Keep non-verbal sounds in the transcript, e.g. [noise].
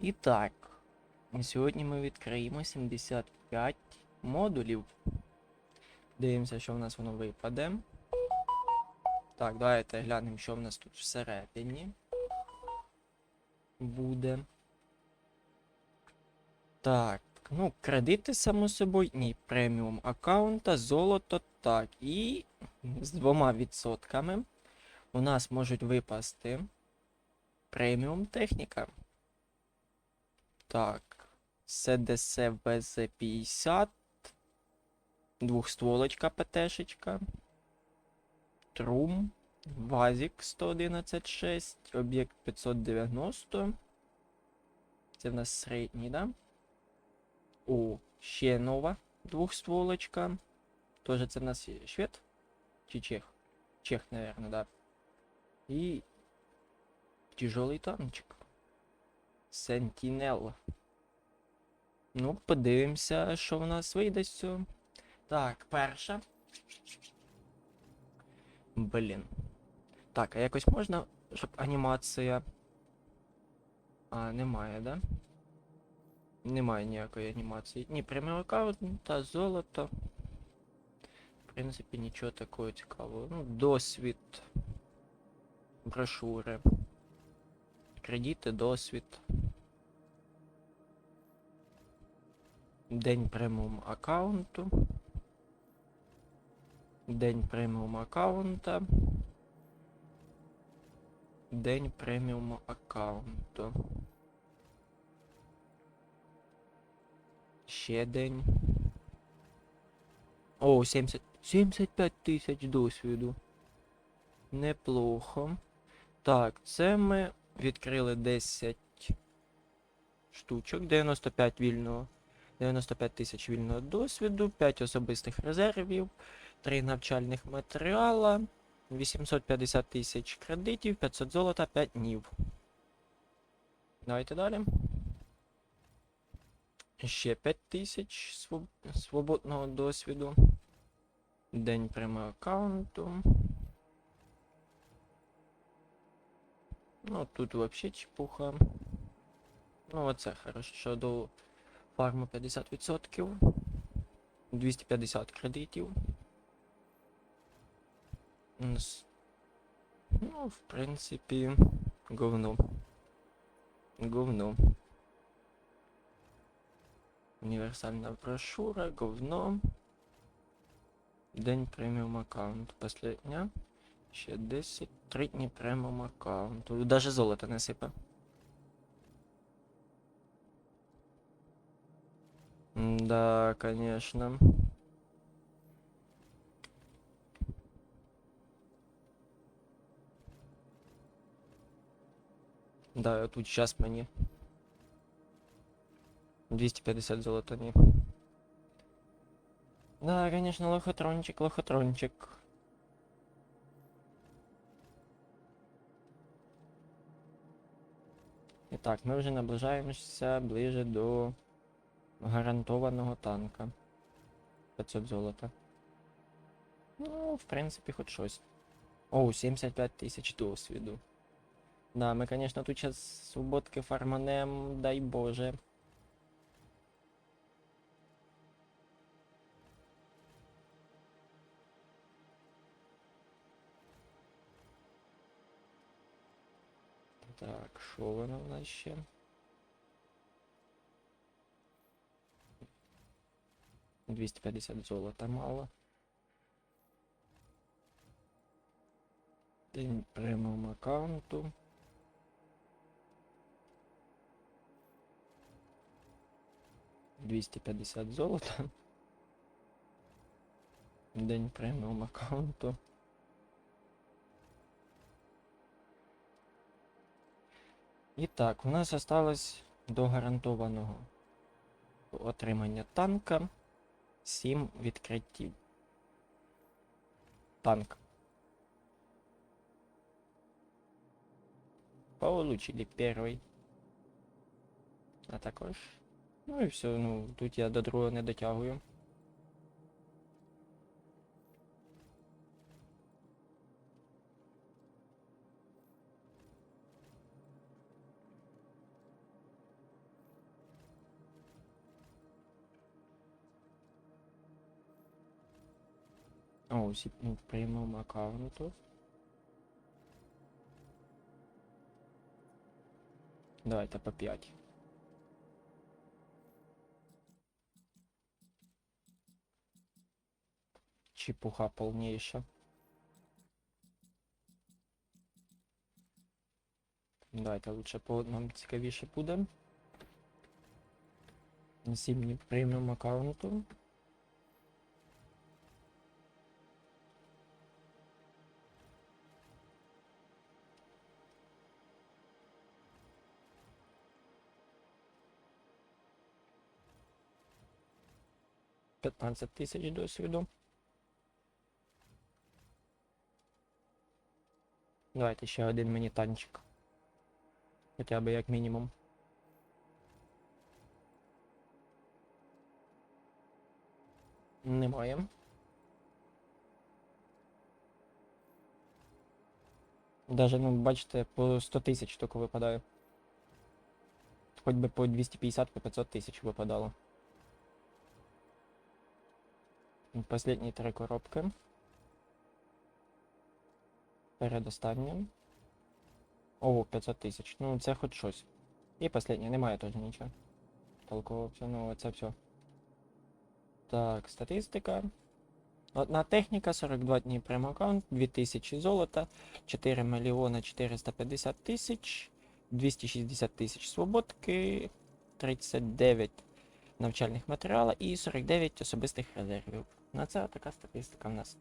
І так, сьогодні ми відкриємо 75 модулів. Дивимося, що в нас воно випаде. Так, давайте глянемо, що в нас тут всередині буде. Так, ну, кредити, само собою, ні, преміум аккаунта, золото, так. І з двома відсотками у нас можуть випасти преміум техніка. Так. СДС ВЗ-50. Двохстволочка ПТшечка. Трум. Вазік 111.6. Об'єкт 590. Це в нас середній, да? О, ще нова двохстволочка. Тоже це в нас швед? Чи чех? Чех, наверное, да. І тяжелий танчик. Сентінел. Ну, подивимося, що в нас вийде з цього. Так, перша. Блін. Так, а якось можна, щоб анімація. А, немає, да? Немає ніякої анімації. Ні, прямий аккаунт та золото. В принципі, нічого такого цікавого. Ну, досвід. Брошури. Кредити, досвід. День преміум аккаунту. День преміум аккаунта. День преміум аккаунту. Ще день. О, 70, 75 тисяч досвіду. Неплохо. Так, це ми відкрили 10 штучок, 95 вільного. 95 тисяч вільного досвіду, 5 особистих резервів, 3 навчальних матеріала, 850 тисяч кредитів, 500 золота, 5 днів. Давайте далі. Ще 5 тисяч своб... свободного досвіду. День прямого аккаунту. Ну, тут вообще чепуха. Ну, оце хорошо, що до фарму 50%. 250 кредитів. Нс- Ну, в принципі, говно. Говно. Універсальна брошура, говно. День преміум аккаунт. Последня. Ще 10. 3 дні преміум аккаунту. Даже золото не сипе. Да, конечно. Да, тут сейчас мені. 250 золота ні. Да, конечно, лохотрончик, лохотрончик. Так, ми вже наближаємося ближе до гарантованого танка. 500 золота. Ну, в принципі, хоч щось. О, 75 тисяч досвіду. Да, ми, звісно, тут зараз свободки фарманем, дай Боже. Так, що воно в нас ще? Двісті п'ятдесят золота мало. День преміум аккаунту. Двісті п'ятдесят золота. [laughs] День преміум аккаунту. І так, у нас осталось до гарантованого отримання танка 7 відкриттів. Танк. Получили перший. А також. Ну і все, ну тут я до другого не дотягую. О, усі преміум аккаунту. Давайте по 5. Чепуха полнейша. Давайте лучше по нам цікавіше буде. Сім мені преміум аккаунту. П'ятнадцять тисяч досвіду. Давайте ще один мені танчик. Хоча б як мінімум. Немає. Даже, ну, бачите, по 100 тисяч тільки випадає. Хоч би по 250, по 500 тисяч випадало. Последні три коробки. Передостаннє. О, 500 тисяч. Ну, це хоч щось. І последнє, немає теж нічого. Толкового все, ну це все. Так, статистика. Одна техніка, 42 дні прем-аккаунт, 2000 золота, 4 мільйона 450 тисяч, 260 тисяч свободки, 39 навчальних матеріалів і 49 особистих резервів. На це така статистика в нас.